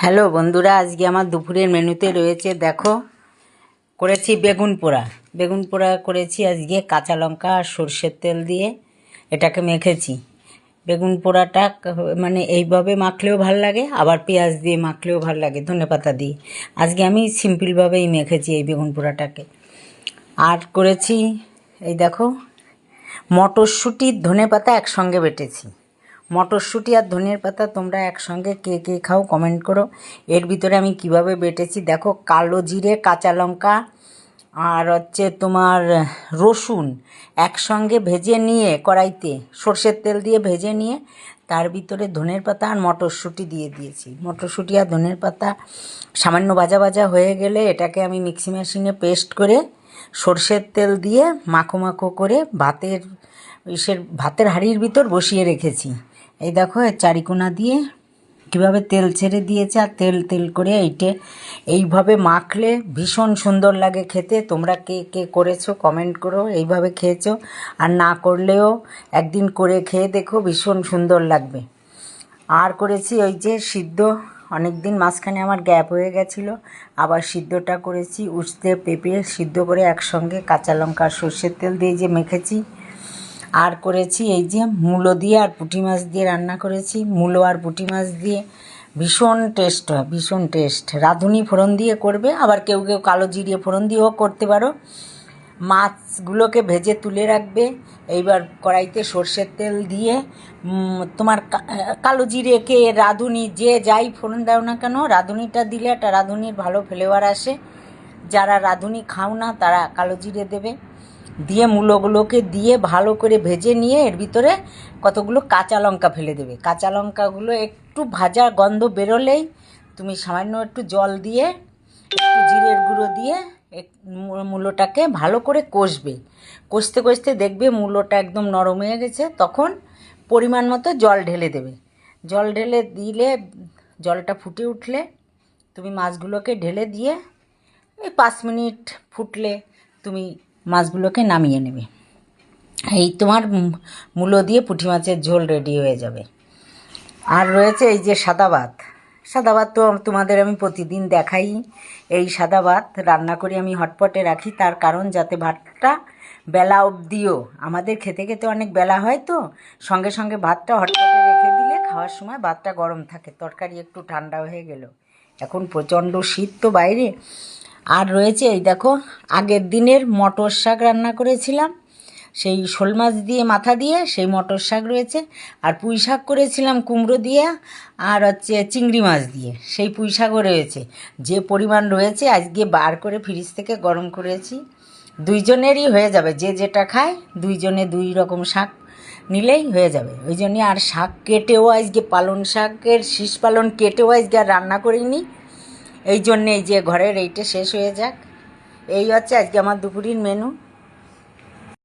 Hello বন্ধুরা, আজকে আমার দুপুরের মেনুতে রয়েছে, দেখো, করেছি বেগুন পোড়া। বেগুন পোড়া করেছি আজকে কাঁচা লঙ্কা আর সর্ষের তেল দিয়ে, এটাকে মেখেছি। বেগুন পোড়াটা মানে এইভাবে মাখলেও ভালো লাগে, আবার পেঁয়াজ দিয়ে মাখলেও ভালো লাগে, ধনে পাতা দিয়ে। আজকে আমি সিম্পলভাবেই মেখেছি এই বেগুন পোড়াটাকে। আর করেছি, এই দেখো মটরশুঁটির ধনে পাতা একসঙ্গে বেটেছি। মটরশুঁটি আর ধনের পাতা তোমরা একসঙ্গে কে কে খাও কমেন্ট করো। এর ভিতরে আমি কীভাবে বেটেছি দেখো, কালো জিরে, কাঁচা লঙ্কা আর হচ্ছে তোমার রসুন একসঙ্গে ভেজে নিয়ে কড়াইতে, সর্ষের তেল দিয়ে ভেজে নিয়ে তার ভিতরে ধনের পাতা আর মটরশুঁটি দিয়ে দিয়েছি। মটরশুঁটি আর ধনের পাতা সামান্য ভাজা ভাজা হয়ে গেলে এটাকে আমি মিক্সি মেশিনে পেস্ট করে সর্ষের তেল দিয়ে মাখো মাখো করে ভাতের, ইসের ভাতের হাঁড়ির ভিতর বসিয়ে রেখেছি। এই দেখো চারিকোনা দিয়ে কীভাবে তেল ছেড়ে দিয়েছে আর তেল তেল করে এইটে, এইভাবে মাখলে ভীষণ সুন্দর লাগে খেতে। তোমরা কে কে করেছ কমেন্ট করো, এইভাবে খেয়েছো। আর না করলেও একদিন করে খেয়ে দেখো ভীষণ সুন্দর লাগবে। আর করেছি ওই যে সিদ্ধ অনেক দিন মাঝখানে আমার গ্যাপ হয়ে গেছিল। আবার সিদ্ধটা করেছি উঠতে পেঁপে সিদ্ধ করে একসঙ্গে কাঁচা লঙ্কা সর্ষের তেল দিয়ে যে মেখেছি। আর করেছি এই যে মূলো দিয়ে আর পুঁটি মাছ দিয়ে রান্না করেছি। মূলো আর পুঁটি মাছ দিয়ে ভীষণ টেস্ট হয়, ভীষণ টেস্ট রাঁধুনি ফোড়ন দিয়ে করবে, আবার কেউ কেউ কালো জিরিয়ে ফোড়ন দিয়েও করতে পারো। মাছগুলোকে ভেজে তুলে রাখবে, এইবার কড়াইতে সর্ষের তেল দিয়ে তোমার কালো জিরেকে রাঁধুনি যে যাই ফোড়ন দাও না কেন, রাঁধুনিটা দিলে একটা রাঁধুনির ভালো ফ্লেভার আসে। যারা রাঁধুনি খাও না, তারা কালো জিরে দেবে। দিয়ে মূলোগুলোকে দিয়ে ভালো করে ভেজে নিয়ে এর ভিতরে কতগুলো কাঁচা লঙ্কা ফেলে দেবে। কাঁচা লঙ্কাগুলো একটু ভাজা গন্ধ বেরোলেই তুমি সামান্য একটু জল দিয়ে, একটু জিরের গুঁড়ো দিয়ে মূলোটাকে ভালো করে কষবে। কষতে কষতে দেখবে মূলোটা একদম নরম হয়ে গেছে, তখন পরিমাণ মতো জল ঢেলে দেবে। জল ঢেলে দিলে জলটা ফুটে উঠলে তুমি মাছগুলোকে ঢেলে দিয়ে এই পাঁচ মিনিট ফুটলে তুমি মাছগুলোকে নামিয়ে নেবে। এই তোমার মূলো দিয়ে পুঁটি মাছের ঝোল রেডি হয়ে যাবে। আর রয়েছে এই যে সাদা ভাত। সাদা ভাত তো তোমাদের আমি প্রতিদিন দেখাই। এই সাদা ভাত রান্না করে আমি হটপটে রাখি। তার কারণ যাতে ভাতটা বেলা অবধিও আমাদের খেতে খেতে অনেক বেলা হয় তো। সঙ্গে সঙ্গে ভাতটা হটপটে রেখে দিলে খাওয়ার সময় ভাতটা গরম থাকে। তরকারি একটু ঠান্ডা হয়ে গেল। এখন প্রচণ্ড শীত তো বাইরে। আর রয়েছে এই দেখো, আগের দিনের মটর শাক রান্না করেছিলাম। সেই শোল মাছ দিয়ে মাথা দিয়ে সেই মটর শাক রয়েছে। আর পুঁই শাক করেছিলাম কুমড়ো দিয়ে আর হচ্ছে চিংড়ি মাছ দিয়ে। সেই পুঁই শাকও রয়েছে। যে পরিমাণ রয়েছে আজকে বার করে ফ্রিজ থেকে গরম করেছি। দুইজনেরই হয়ে যাবে। যে যেটা খায়, দুইজনে দুই রকম শাক নিলেই হয়ে যাবে। ওই জন্যে আর শাক কেটেও আজকে পালন শাকের শীষ পালন কেটেও আজকে আর রান্না করিনি। এই জন্যে এই যে ঘরের এইটা শেষ হয়ে যাক। এই হচ্ছে আজকে আমার দুপুরের মেনু